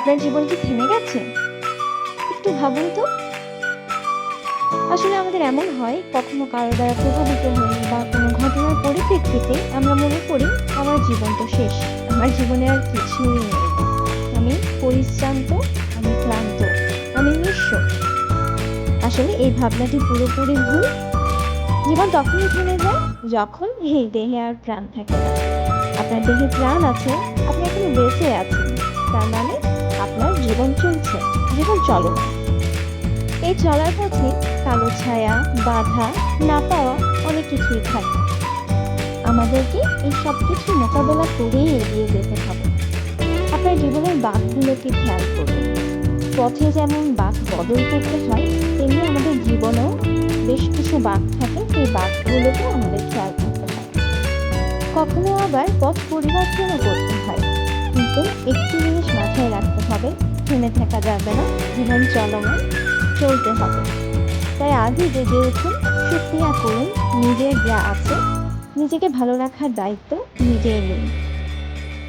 আপনার জীবন কি থেমে গেছে? একটু ভাবুন তো। আসলে আমাদের এমন হয়, কখনো কারও দ্বারা প্রভাবিত হই বা কোনো ঘটনার পরিপ্রেক্ষিতে আমরা মনে করি, আমার জীবন তো শেষ, আমার জীবনে আর কিছুই নেই। আমি পরিশ্রান্ত, আমি ক্লান্ত, আমি নিঃস্ব। আসলে এই ভাবনাটি পুরোপুরি ভুল। জীবন তখনই থেমে যায় যখন এই দেহে আর প্রাণ থাকে না। আপনার দেহে প্রাণ আছে আপনি এখন বেঁচে আছেন, তার মানে জীবন চলছে, জীবন চলো এই চলার পথে কালো ছায়া, বাধা না পাওয়া অনেক কিছুই থাকে। আমাদেরকে এই সব কিছু মোকাবেলা করেই এগিয়ে যেতে হবে। আপনার জীবনের বাঘগুলোকে খেয়াল করুন। পথে যেমন বাঘ বদল করতে হয়, তেমনি আমাদের জীবনেও বেশ কিছু বাঘ থাকে, সেই বাঘগুলোকে আমাদের খেয়াল করতে হয়। কখনো আবার পথ পরিবর্তনও করতে হয়, কিন্তু একটি জিনিস মাথায় রাখতে হবে থেমে থাকা যাবে না, জীবন চলমান, চলতে হবে। তাই আজই জেগে উঠুন, সুক্রিয়া করুন, নিজের যা আছে, নিজেকে ভালো রাখার দায়িত্ব নিজেই নিন।